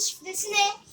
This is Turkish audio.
şifresi ne?